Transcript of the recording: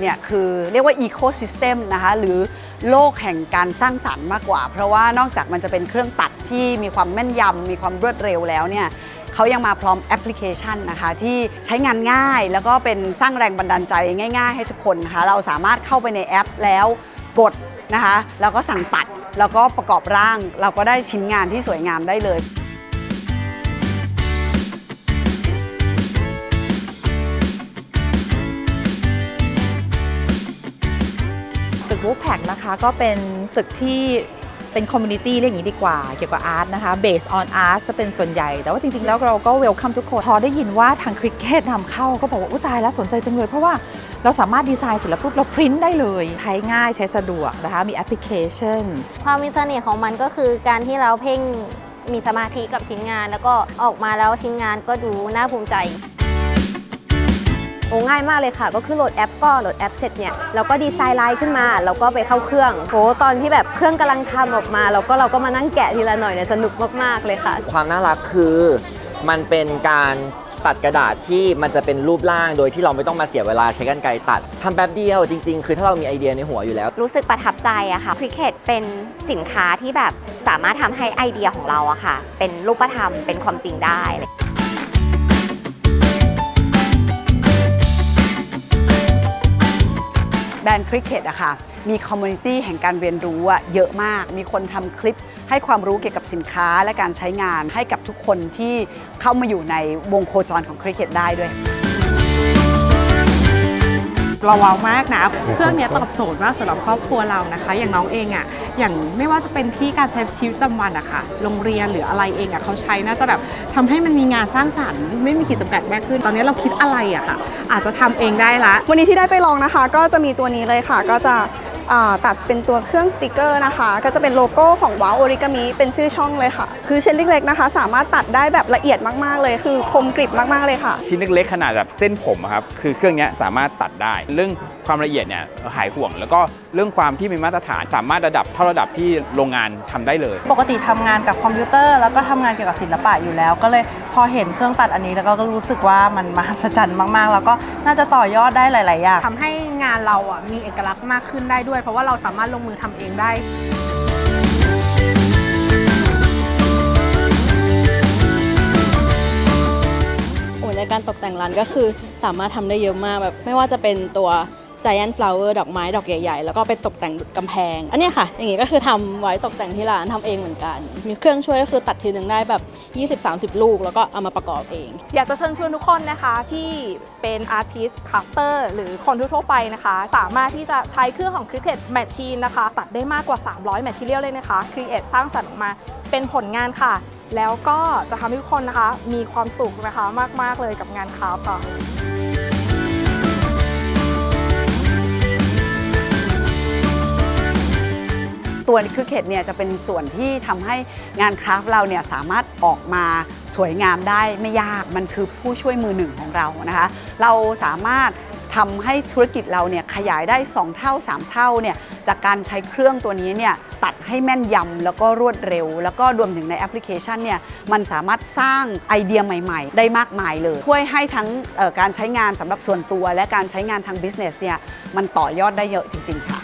เนี่ยคือเรียกว่า Ecosystem นะคะหรือโลกแห่งการสร้างสรรค์มากกว่า เพราะว่านอกจากมันจะเป็นเครื่องตัดที่มีความแม่นยำ มีความรวดเร็วแล้วเนี่ยเขายังมาพร้อมแอปพลิเคชันนะคะ ที่ใช้งานง่าย แล้วก็เป็นสร้างแรงบันดาลใจง่าย ๆ ให้ทุกคนนะคะเราสามารถเข้าไปในแอปแล้วกดนะคะแล้วก็สั่งตัดแล้วก็ประกอบร่าง เราก็ได้ชิ้นงานที่สวยงามได้เลย ตึกวูฟแพกนะคะก็เป็นตึกที่เป็นคอมมูนิตี้เรียกอย่างนี้ดีกว่า เกี่ยวกับอาร์ตนะคะ based on art จะเป็นส่วนใหญ่ แต่ว่าจริง ๆ แล้วเราก็เวลคัมทุกคน พอได้ยินว่าทางคริกเก็ตนำเข้าก็บอกว่า อุ้ตายแล้วสนใจจังเลย เพราะว่าเราสามารถดีไซน์เสร็จแล้วปุ๊บเราพิมพ์ได้เลย ใช้ง่ายใช้สะดวกนะคะ มีแอปพลิเคชัน ความมีเสน่ห์ของมันก็คือการที่เราเพ่งมีสมาธิกับชิ้นงาน แล้วก็ออกมาแล้วชิ้นงานก็ดูน่าภูมิใจ โอ้ง่ายมากเลยค่ะ ก็คือโหลดแอปก็โหลดแอปเสร็จเนี่ยเราก็ดีไซน์ไลน์ขึ้นมาแล้วก็ไปเข้าเครื่องโหตอนที่แบบเครื่องกำลังทำออกมาเราก็เราก็มานั่งแกะทีละหน่อยเนี่ยสนุกมากๆเลยค่ะ ความน่ารักคือมันเป็นการตัดกระดาษที่มันจะเป็นรูปร่างโดยที่เราไม่ต้องมาเสียเวลาใช้กันไกรตัดทำแป๊บเดียวจริง ๆ คือถ้าเรามีไอเดียในหัวอยู่แล้ว รู้สึกประทับใจอะค่ะคริกเก็ตเป็นสินค้าที่แบบสามารถทำให้ไอเดียของเราอะค่ะ เป็นรูปธรรมเป็นความจริงได้ แบรนด์คริกเก็ตอะค่ะ มีคอมมูนิตี้แห่งการเรียนรู้อะเยอะมาก มีคนทำคลิปให้ความรู้เกี่ยวกับสินค้าและการใช้งานให้กับทุกคนที่เข้ามาอยู่ในวงโคจรของคริกเก็ตได้ด้วย เราว้าวมากนะเครื่องนี้ตอบโจทย์มากสำหรับครอบครัวเรานะคะ อย่างน้องเองอะ่ะอย่างไม่ว่าจะเป็นที่การใช้ชีวิตประจำวันอะค่ะโรงเรียนหรืออะไรเองอะ่ะเขาใช้น่าจะแบบทำให้มันมีงานสร้างสรรค์ไม่มีขีดจำกัดมากขึ้น ตอนนี้เราคิดอะไรอะค่ะ อาจจะทำเองได้ละ วันนี้ที่ได้ไปลองนะคะ ก็จะมีตัวนี้เลยค่ะ ก็จะ ตัดเป็นตัวเครื่องสติกเกอร์นะคะ ก็จะเป็นโลโก้ของว้าวโอริกามิเป็นชื่อช่องเลยค่ะ คือเช่นเล็กๆนะคะ สามารถตัดได้แบบละเอียดมากๆเลย คือคมกริบมากๆเลยค่ะ ชิ้นเล็กๆขนาดแบบเส้นผมอะครับคือเครื่องเนี้ยสามารถตัดได้ เรื่องความละเอียดเนี่ยหายห่วง แล้วก็เรื่องความที่มีมาตรฐานสามารถระดับเท่าระดับที่โรงงานทำได้เลย ปกติทำงานกับคอมพิวเตอร์ แล้วก็ทำงานเกี่ยวกับศิลปะอยู่แล้ว ก็เลย พอเห็นเครื่องตัดอันนี้แล้วก็รู้สึกว่ามันมหัศจรรย์มากๆ แล้วก็น่าจะต่อยอดได้หลาย ๆ อย่างทำให้งานเราอะมีเอกลักษณ์มากขึ้นได้ด้วย เพราะว่าเราสามารถลงมือทำเองได้โอ้ในการตกแต่งร้านก็คือสามารถทำได้เยอะมากแบบ ไม่ว่าจะเป็นตัว Giant Flower ดอกไม้ดอกใหญ่ๆ แล้วก็ไปตกแต่งกำแพง อันนี้ค่ะ อย่างงี้ก็คือทำไว้ตกแต่งที่ร้านทำเองเหมือนกัน มีเครื่องช่วยก็คือตัดทีหนึ่งได้แบบ 20-30 ลูก แล้วก็เอามาประกอบเอง อยากจะเชิญชวนทุกคนนะคะที่เป็นอาร์ติสต์คราฟเตอร์หรือคนทั่วๆไปนะคะ สามารถที่จะใช้เครื่องของ Cricut Machine นะคะ ตัดได้มากกว่า 300 Material เลยนะคะ Create สร้างสรรค์ออกมาเป็นผลงานค่ะ แล้วก็จะทำให้ทุกคนนะคะ มีความสุขนะคะมาก ๆ เลยกับงานคราฟค่ะ ตัวคริกเก็ตเนี่ยจะเป็นส่วนที่ทำให้งานคราฟต์เราเนี่ยสามารถออกมาสวยงามได้ไม่ยากมันคือผู้ช่วยมือหนึ่งของเรานะคะ เราสามารถทำให้ธุรกิจเราเนี่ยขยายได้ 2 เท่า 3 เท่าเนี่ยจากการใช้เครื่องตัวนี้เนี่ยตัดให้แม่นยำแล้วก็รวดเร็ว แล้วก็รวมถึงในแอปพลิเคชันเนี่ยมันสามารถสร้างไอเดียใหม่ ๆ ได้มากมายเลย ช่วยให้ทั้งการใช้งานสำหรับส่วนตัว และการใช้งานทางบิสเนสเนี่ยมันต่อยอดได้เยอะจริง ๆ ค่ะ